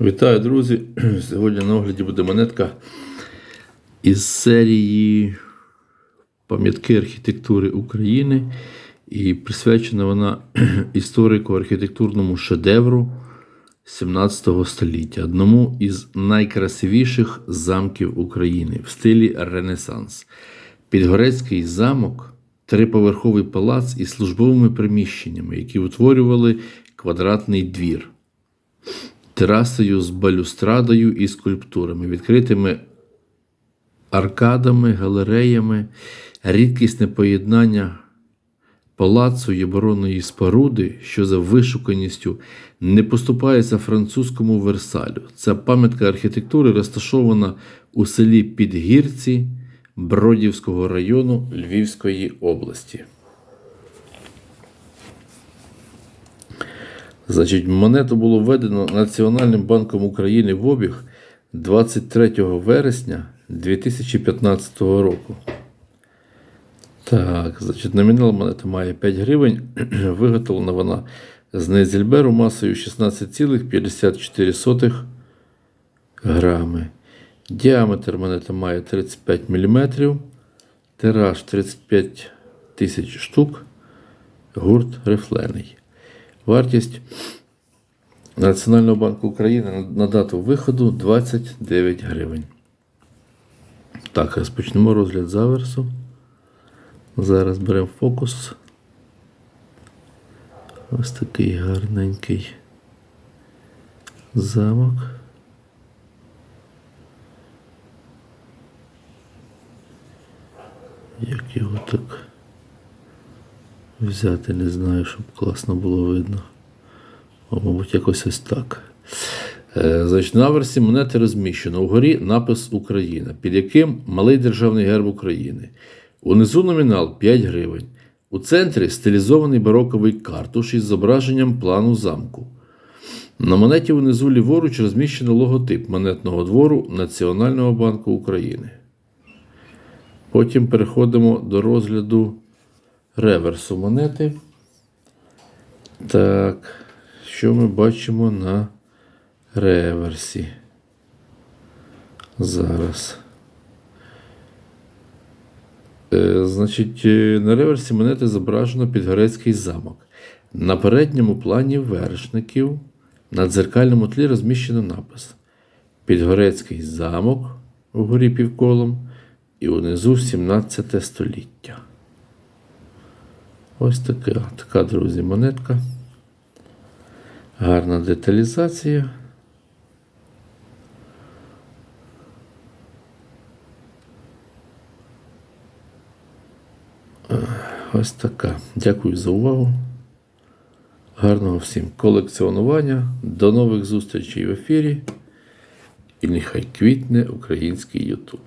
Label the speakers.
Speaker 1: Вітаю, друзі! Сьогодні на огляді буде монетка із серії Пам'ятки архітектури України. І присвячена вона історико-архітектурному шедевру 17 століття, одному із найкрасивіших замків України в стилі Ренесанс. Підгорецький замок триповерховий палац із службовими приміщеннями, які утворювали квадратний двір терасою з балюстрадою і скульптурами, відкритими аркадами, галереями, рідкісне поєднання палацу й оборонної споруди, що за вишуканістю не поступається французькому Версалю. Ця пам'ятка архітектури розташована у селі Підгірці Бродівського району Львівської області. Значить, монету було введено Національним банком України в обіг 23 вересня 2015 року. Так, значить, номінал монети має 5 гривень. Виготовлена вона з Нейзельберу масою 16,54 грами. Діаметр монети має 35 мм, тираж 35 тисяч штук, гурт рифлений. Вартість Національного банку України на дату виходу 29 гривень. Так, розпочнемо розгляд заверсу. Зараз беремо фокус. Ось такий гарненький замок. Як його так взяти, не знаю, щоб класно було видно. О, мабуть, якось ось так. Е, Значить, на версі монети розміщено. Угорі напис Україна, під яким малий державний герб України. Унизу номінал 5 гривень. У центрі стилізований бароковий картуш із зображенням плану замку. На монеті внизу ліворуч розміщено логотип монетного двору Національного банку України. Потім переходимо до розгляду реверсу монети. Так, що ми бачимо на реверсі? Зараз. Е, значить, е, на реверсі монети зображено Підгорецький замок. На передньому плані вершників на дзеркальному тлі розміщено напис Підгорецький замок вгорі півколом і унизу 17 століття. Ось така, така, друзі, монетка. Гарна деталізація. Ось така. Дякую за увагу. Гарного всім колекціонування. До нових зустрічей в ефірі. І нехай квітне український Ютуб.